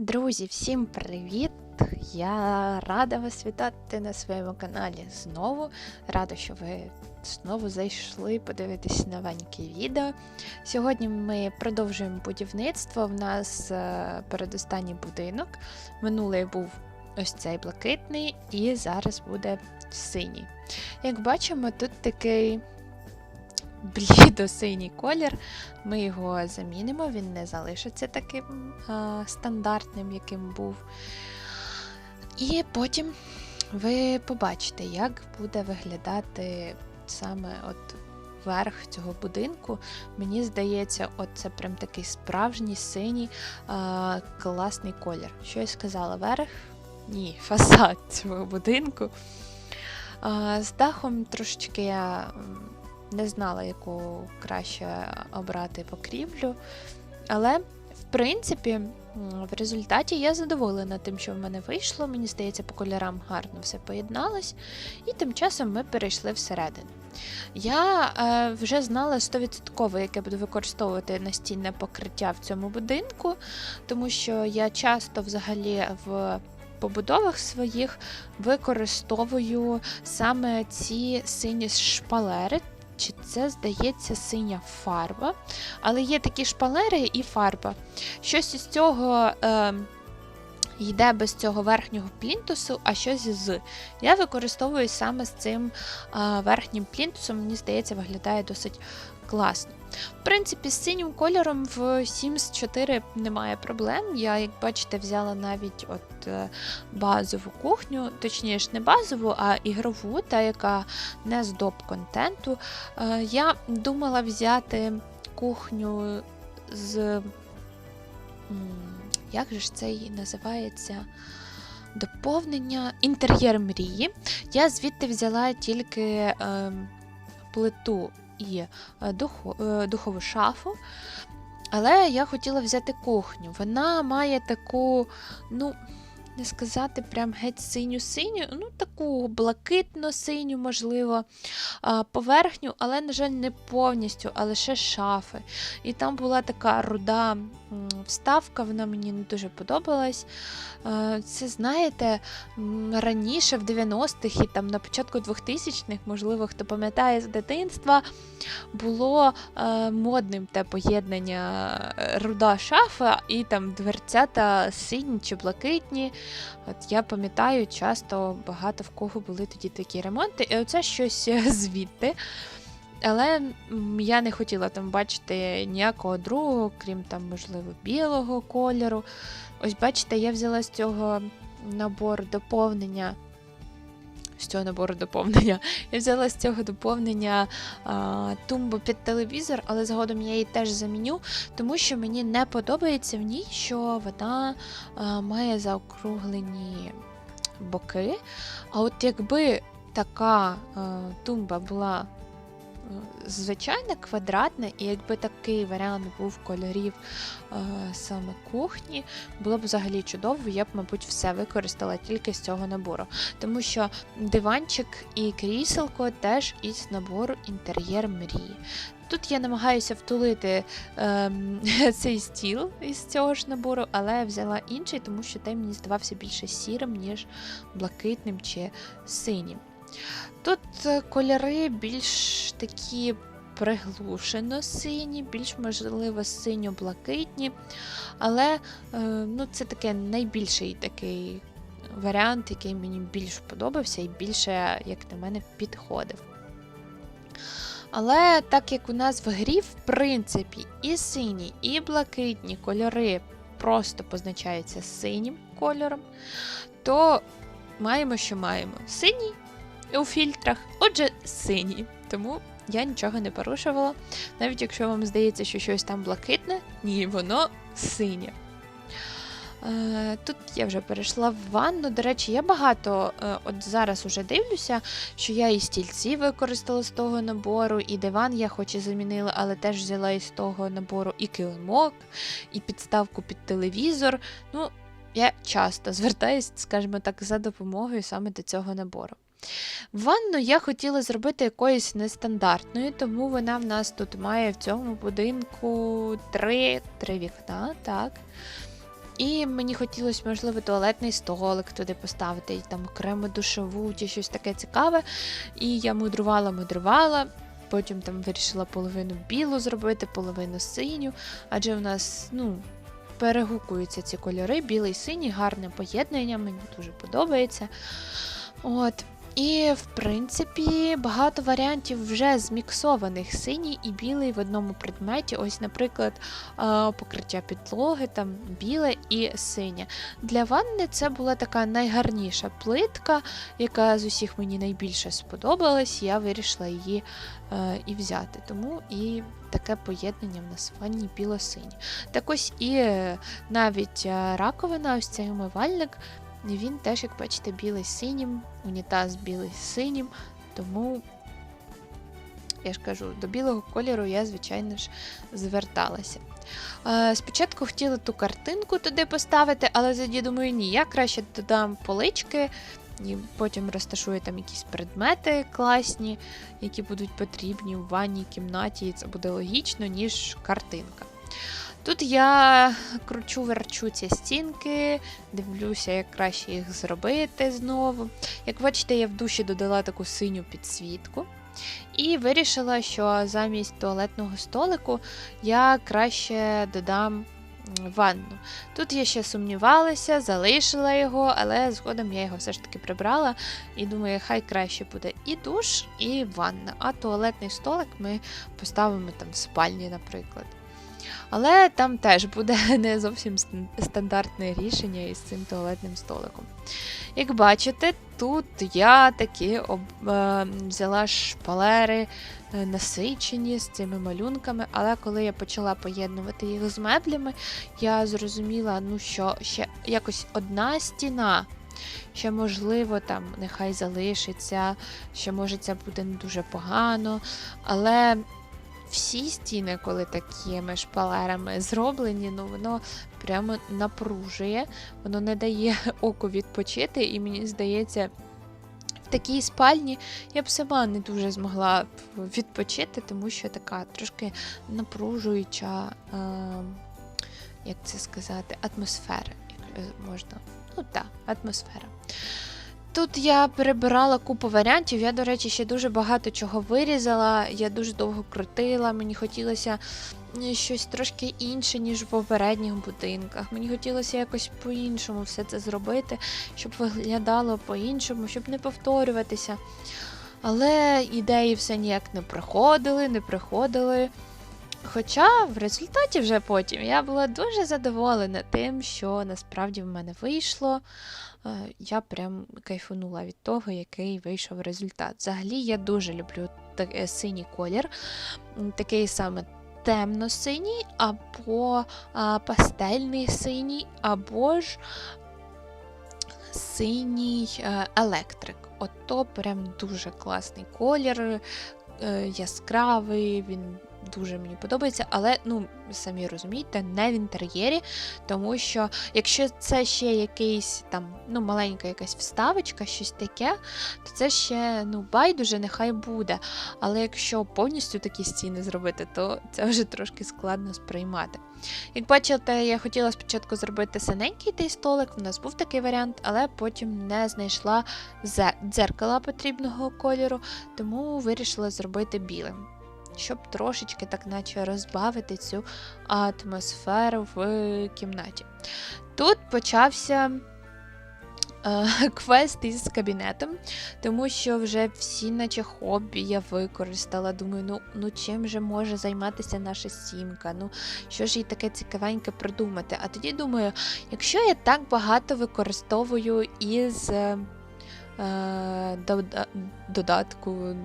Друзі, всім привіт! Я рада вас вітати на своєму каналі знову. Рада, що ви знову зайшли подивитись новеньке відео. Сьогодні ми продовжуємо будівництво. В нас е, передостанній будинок. Минулий був ось цей блакитний, і зараз буде синій. Як бачимо, тут такий блідо-синій колір. Ми його замінимо, він не залишиться таким а, стандартним, яким був. І потім ви побачите, як буде виглядати саме от верх цього будинку. Мені здається, от це прям такий справжній синій а, класний колір. Що я сказала? Верх? Ні, фасад цього будинку. А, з дахом трошечки я не знала, яку краще обрати покрівлю. Але, в принципі, в результаті я задоволена тим, що в мене вийшло. Мені здається, по кольорам гарно все поєдналось. І тим часом ми перейшли всередину. Я е, вже знала 100%, яке буду використовувати настінне покриття в цьому будинку, тому що я часто взагалі в побудовах своїх використовую саме ці сині шпалери чи це, здається, синя фарба. Але є такі шпалери і фарба. Щось із цього. Е, Йде без цього верхнього плінтусу, а щось з. Я використовую саме з цим а, верхнім плінтусом, мені здається, виглядає досить класно. В принципі, з синім кольором в Sims 4 немає проблем. Я, як бачите, взяла навіть от е, базову кухню, точніше, не базову, а ігрову, та яка не з доп контенту. Е, я думала взяти кухню з. Як же ж це її називається? Доповнення інтер'єр мрії. Я звідти взяла тільки е, плиту і е, е, духову шафу. Але я хотіла взяти кухню. Вона має таку, ну, не сказати, прям геть синю-синю, ну, таку блакитно-синю, можливо, поверхню, але, на жаль, не повністю, а лише шафи. І там була така руда вставка, вона мені не дуже подобалась. Це, знаєте, раніше, в 90-х і там на початку 2000-х, можливо, хто пам'ятає з дитинства, було модним те поєднання е, руда шафа і там дверцята сині чи блакитні. От Я пам'ятаю, часто багато в кого були тоді такі ремонти, і оце щось звідти. Але я не хотіла там бачити ніякого другого, крім там, можливо, білого кольору. Ось, бачите, я взяла з цього набору доповнення. З цього набору доповнення. Я взяла з цього доповнення а, тумбу під телевізор, але згодом я її теж заміню, тому що мені не подобається в ній, що вона а, має заокруглені боки. А от якби така а, тумба була звичайне квадратне, і якби такий варіант був кольорів е, саме кухні, було б взагалі чудово, я б, мабуть, все використала тільки з цього набору. Тому що диванчик і кріселко теж із набору інтер'єр мрії. Тут я намагаюся втулити е, цей стіл із цього ж набору, але я взяла інший, тому що той мені здавався більше сірим, ніж блакитним чи синім. Тут е, кольори більш такі приглушено сині, більш, можливо, синьо-блакитні. Але е, ну, це таке найбільший такий варіант, який мені більш подобався і більше, як на мене, підходив. Але так як у нас в грі, в принципі, і сині, і блакитні кольори просто позначаються синім кольором, то маємо, що маємо. Синій у фільтрах, отже, синій. Тому я нічого не порушувала. Навіть якщо вам здається, що щось там блакитне, ні, воно синє. Е, тут я вже перейшла в ванну. До речі, я багато е, от зараз уже дивлюся, що я і стільці використала з того набору, і диван я хоч і замінила, але теж взяла із того набору і килимок, і підставку під телевізор. Ну, я часто звертаюся, скажімо так, за допомогою саме до цього набору. Ванну я хотіла зробити якоюсь нестандартною, тому вона в нас тут має в цьому будинку три три вікна. так. І мені хотілося, можливо, туалетний столик туди поставити, і там окремо душову чи щось таке цікаве. І я мудрувала, мудрувала. Потім там вирішила половину білу зробити, половину синю, адже у нас, ну, перегукуються ці кольори, білий синій, гарне поєднання, мені дуже подобається. От. І, в принципі, багато варіантів вже зміксованих синій і білий в одному предметі. Ось, наприклад, покриття підлоги, там біле і синє. Для ванни це була така найгарніша плитка, яка з усіх мені найбільше сподобалась. Я вирішила її е, і взяти. Тому і таке поєднання в нас в ванні біло-синє. Так ось і е, навіть е, раковина, ось цей умивальник. Він теж, як бачите, білий синім, унітаз білий синім, тому, я ж кажу, до білого кольору я, звичайно ж, зверталася. Е, спочатку хотіла ту картинку туди поставити, але тоді думаю, ні, я краще додам полички, і потім розташую там якісь предмети класні, які будуть потрібні в ванній кімнаті, і це буде логічно, ніж картинка. Тут я кручу верчу ці стінки, дивлюся, як краще їх зробити знову. Як бачите, я в душі додала таку синю підсвітку. І вирішила, що замість туалетного столику я краще додам ванну. Тут я ще сумнівалася, залишила його, але згодом я його все ж таки прибрала. І думаю, хай краще буде і душ, і ванна. А туалетний столик ми поставимо там в спальні, наприклад. Але там теж буде не зовсім стандартне рішення із цим туалетним столиком. Як бачите, тут я таки об, е, взяла шпалери е, насичені з цими малюнками, але коли я почала поєднувати їх з меблями, я зрозуміла, ну що ще якось одна стіна. Ще, можливо, там нехай залишиться, ще може це буде не дуже погано. Але всі стіни, коли такими шпалерами зроблені, ну воно прямо напружує, воно не дає оку відпочити, і мені здається. В такій спальні я б сама не дуже змогла відпочити, тому що така трошки напружуюча, е, як це сказати, атмосфера, як е, можна. Ну так, атмосфера. Тут я перебирала купу варіантів. Я, до речі, ще дуже багато чого вирізала. Я дуже довго крутила. Мені хотілося щось трошки інше, ніж в попередніх будинках. Мені хотілося якось по-іншому все це зробити, щоб виглядало по-іншому, щоб не повторюватися. Але ідеї все ніяк не приходили, не приходили. Хоча в результаті вже потім я була дуже задоволена тим, що насправді в мене вийшло. Е, Я прям кайфанула від того, який вийшов результат. Взагалі я дуже люблю е, синій колір, такий саме темно-синій, або пастельний синій, або ж синій е, електрик. Ото прям дуже класний колір, яскравий, він дуже мені подобається, але ну, самі розумієте, не в інтер'єрі, тому що якщо це ще якийсь там, ну, маленька якась вставочка, щось таке, то це ще ну, байдуже, нехай буде. Але якщо повністю такі стіни зробити, то це вже трошки складно сприймати. Як бачите, я хотіла спочатку зробити синенький той столик, в нас був такий варіант, але потім не знайшла зе- дзеркала потрібного кольору, тому вирішила зробити білим. Щоб трошечки так наче розбавити цю атмосферу в кімнаті. Тут почався е, квест із кабінетом, тому що вже всі, наче хобі, я використала. Думаю, ну, ну чим же може займатися наша сімка? Ну, що ж їй таке цікавеньке придумати? А тоді думаю, якщо я так багато використовую із е, е, додатку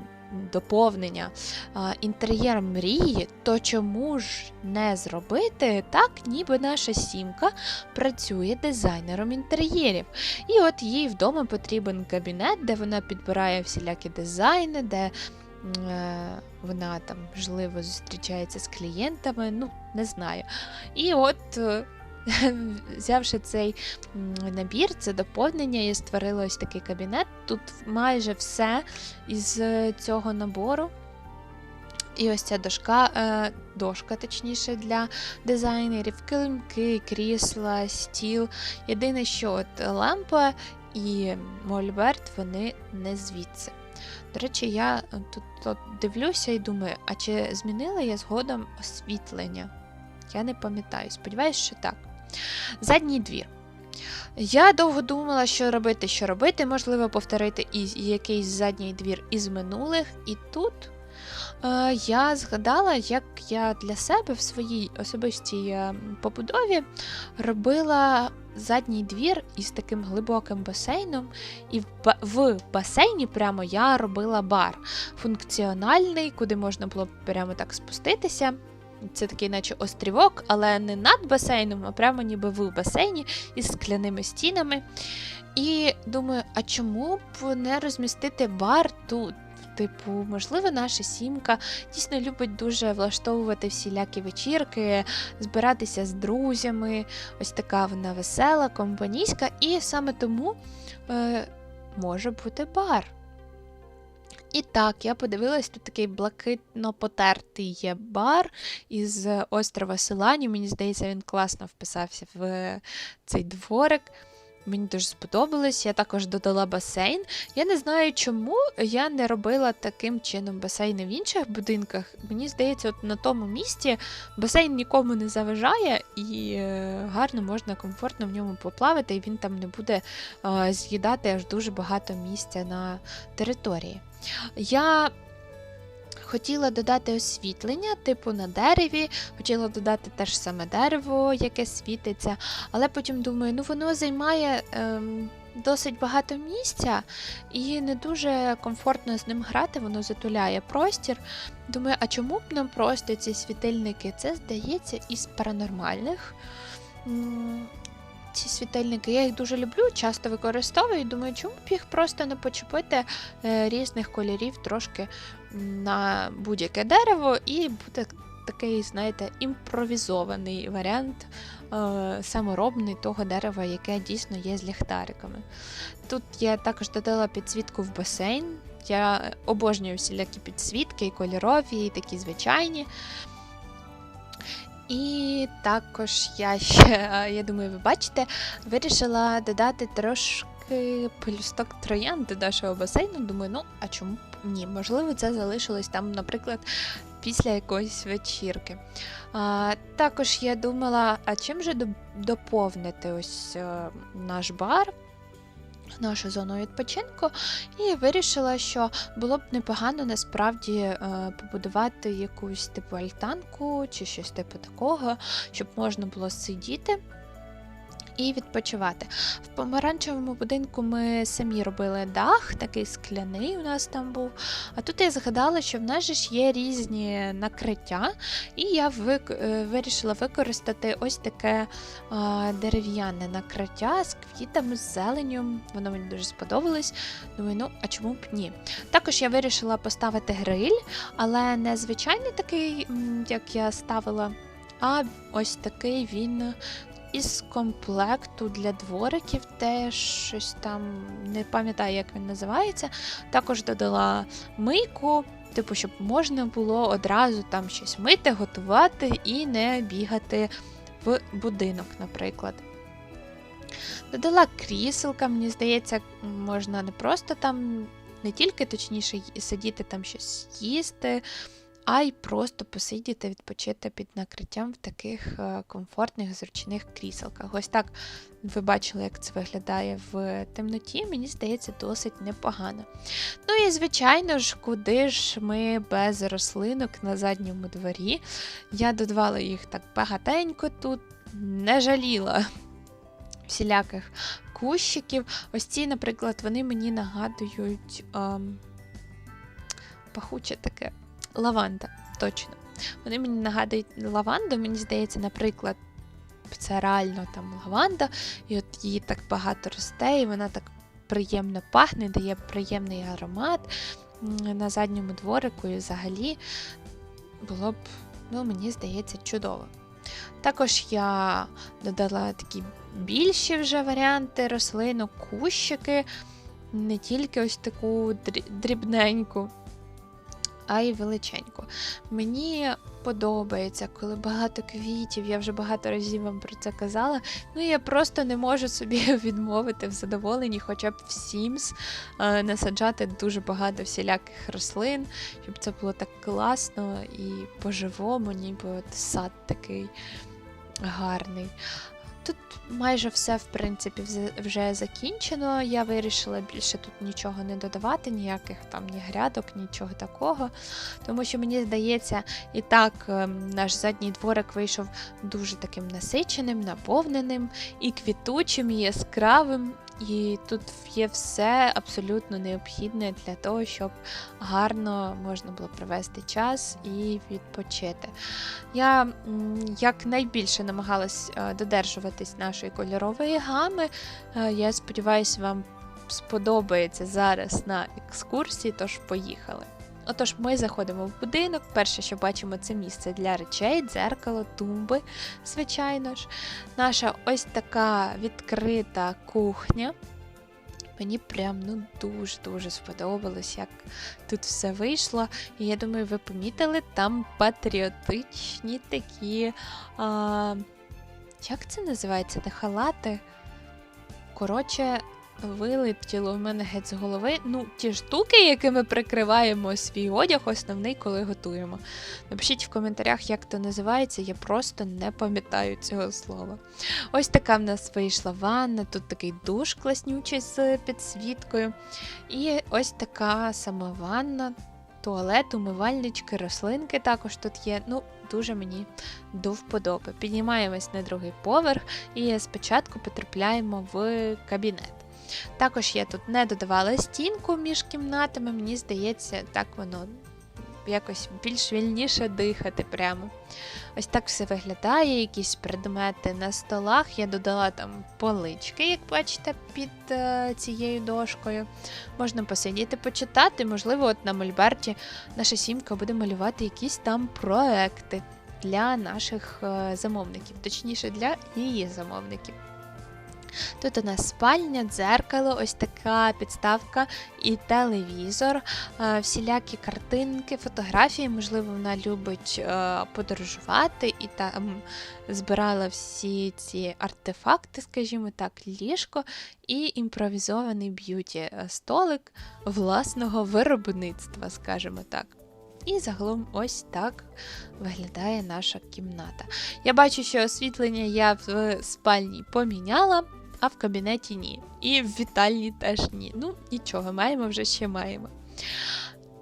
доповнення е, інтер'єр мрії, то чому ж не зробити так, ніби наша сімка працює дизайнером інтер'єрів? І от їй вдома потрібен кабінет, де вона підбирає всілякі дизайни, де е, вона там можливо зустрічається з клієнтами, ну не знаю. І от. Взявши цей набір, це доповнення, я створила ось такий кабінет. Тут майже все із е, цього набору. І ось ця дошка, е, дошка, точніше, для дизайнерів, килимки, крісла, стіл. Єдине, що от лампа і мольберт вони не звідси. До речі, я тут, тут дивлюся і думаю, а чи змінила я згодом освітлення? Я не пам'ятаю, сподіваюся, що так. Задній двір. Я довго думала, що робити, що робити, можливо, повторити і якийсь задній двір із минулих. І тут е, я згадала, як я для себе в своїй особистій е, побудові робила задній двір із таким глибоким басейном, і в, в басейні прямо я робила бар функціональний, куди можна було прямо так спуститися. Це такий, наче острівок, але не над басейном, а прямо ніби в басейні із скляними стінами. І думаю, а чому б не розмістити бар тут? Типу, можливо, наша сімка дійсно любить дуже влаштовувати всілякі вечірки, збиратися з друзями. Ось така вона весела, компанійська, і саме тому е, може бути бар. І так, я подивилась, тут такий блакитно потертий є бар із острова Силані. Мені здається, він класно вписався в цей дворик. Мені дуже сподобалось. Я також додала басейн. Я не знаю, чому я не робила таким чином басейни в інших будинках. Мені здається, от на тому місці басейн нікому не заважає, і е, гарно можна комфортно в ньому поплавати, і він там не буде е, з'їдати аж дуже багато місця на території. Я хотіла додати освітлення, типу на дереві, хотіла додати те ж саме дерево, яке світиться, але потім думаю, ну воно займає. Ем, Досить багато місця, і не дуже комфортно з ним грати, воно затуляє простір. Думаю, а чому б нам просто ці світильники? Це здається із паранормальних. Ці світильники, я їх дуже люблю, часто використовую. Думаю, чому б їх просто не почепити е, різних кольорів трошки на будь-яке дерево, і буде такий, знаєте, імпровізований варіант е, саморобний того дерева, яке дійсно є з ліхтариками. Тут я також додала підсвітку в басейн. Я обожнюю всілякі підсвітки, і кольорові, і такі звичайні. І також я ще, я думаю, ви бачите, вирішила додати трошки пелюсток троян до нашого басейну. Думаю, ну а чому б ні? Можливо, це залишилось там, наприклад, після якоїсь вечірки. А, також я думала, а чим же доповнити ось е, наш бар, нашу зону відпочинку, і вирішила, що було б непогано насправді е, побудувати якусь типу альтанку чи щось типу такого, щоб можна було сидіти. І відпочивати. В помаранчевому будинку ми самі робили дах, такий скляний у нас там був. А тут я згадала, що в нас же ж є різні накриття, і я вик... е, вирішила використати ось таке а, дерев'яне накриття з квітами, з зеленню. Воно мені дуже сподобалось. Думаю, ну а чому б ні? Також я вирішила поставити гриль, але не звичайний такий, як я ставила, а ось такий він. Із комплекту для двориків теж щось там не пам'ятаю, як він називається. Також додала мийку, типу, щоб можна було одразу там щось мити, готувати і не бігати в будинок, наприклад. Додала кріселка, мені здається, можна не просто там, не тільки точніше сидіти там щось їсти, а й просто посидіти, відпочити під накриттям в таких е, комфортних, зручних кріселках. Ось так ви бачили, як це виглядає в темноті. Мені здається, досить непогано. Ну і звичайно ж, куди ж ми без рослинок на задньому дворі. Я додавала їх так багатенько тут, не жаліла всіляких кущиків. Ось ці, наприклад, вони мені нагадують ем, пахуче таке лаванда, точно. Вони мені нагадують лаванду, мені здається, наприклад, це реально там лаванда, і от її так багато росте, і вона так приємно пахне, дає приємний аромат на задньому дворику і взагалі було б, ну, мені здається, чудово. Також я додала такі більші вже варіанти рослинок, кущики, не тільки ось таку дрібненьку. А й величеньку. Мені подобається, коли багато квітів, я вже багато разів вам про це казала. Ну я просто не можу собі відмовити в задоволенні, хоча б в Sims е, насаджати дуже багато всіляких рослин, щоб це було так класно і по-живому, ніби от сад такий гарний. Тут майже все, в принципі, вже закінчено. Я вирішила більше тут нічого не додавати, ніяких там ні грядок, нічого такого. Тому що мені здається, і так ем, наш задній дворик вийшов дуже таким насиченим, наповненим, і квітучим, і яскравим. І тут є все абсолютно необхідне для того, щоб гарно можна було провести час і відпочити. Я якнайбільше намагалась е, додержуватись нашої кольорової гами. Е, Я сподіваюся, вам сподобається зараз на екскурсії, тож поїхали. Отож, ми заходимо в будинок. Перше, що бачимо, це місце для речей, дзеркало, тумби, звичайно ж. Наша ось така відкрита кухня. Мені прям ну дуже-дуже сподобалось, як тут все вийшло. І я думаю, ви помітили, там патріотичні такі. А, як це називається? Не халати? Коротше, вилетіло в мене геть з голови. Ну, ті штуки, якими прикриваємо свій одяг, основний, коли готуємо. Напишіть в коментарях, як то називається, я просто не пам'ятаю цього слова. Ось така в нас вийшла ванна, тут такий душ класнючий з підсвіткою. І ось така сама ванна, туалет, умивальнички, рослинки також тут є. Ну, дуже мені до вподоби. Піднімаємось на другий поверх і спочатку потрапляємо в кабінет. Також я тут не додавала стінку між кімнатами, мені здається, так воно якось більш вільніше дихати прямо. Ось так все виглядає, якісь предмети на столах. Я додала там полички, як бачите, під е, цією дошкою. Можна посидіти, почитати. Можливо, от на Мольберті наша сімка буде малювати якісь там проекти для наших е, замовників, точніше для її замовників. Тут у нас спальня, дзеркало, ось така підставка і телевізор, е, всілякі картинки, фотографії. Можливо, вона любить е, подорожувати і там збирала всі ці артефакти, скажімо так, ліжко і імпровізований б'юті е, столик власного виробництва, скажімо так. І загалом ось так виглядає наша кімната. Я бачу, що освітлення я в спальні поміняла, а в кабінеті ні. І в вітальні теж ні. Ну, нічого, маємо вже ще маємо.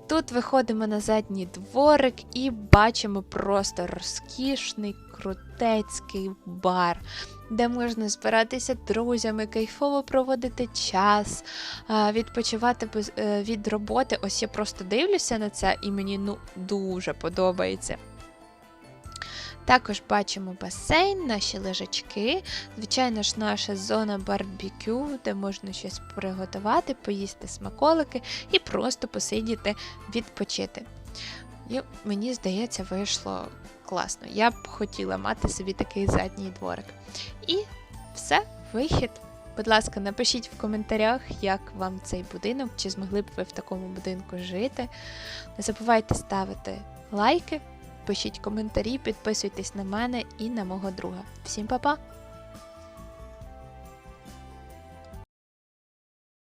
Тут виходимо на задній дворик і бачимо просто розкішний крутецький бар, де можна збиратися друзями, кайфово проводити час, відпочивати е, від роботи. Ось я просто дивлюся на це і мені ну дуже подобається. Також бачимо басейн, наші лежачки, звичайно ж, наша зона барбекю, де можна щось приготувати, поїсти смаколики і просто посидіти, відпочити. І мені здається, вийшло класно. Я б хотіла мати собі такий задній дворик. І все, вихід. Будь ласка, напишіть в коментарях, як вам цей будинок, чи змогли б ви в такому будинку жити. Не забувайте ставити лайки, пишіть коментарі, підписуйтесь на мене і на мого друга. Всім па-па!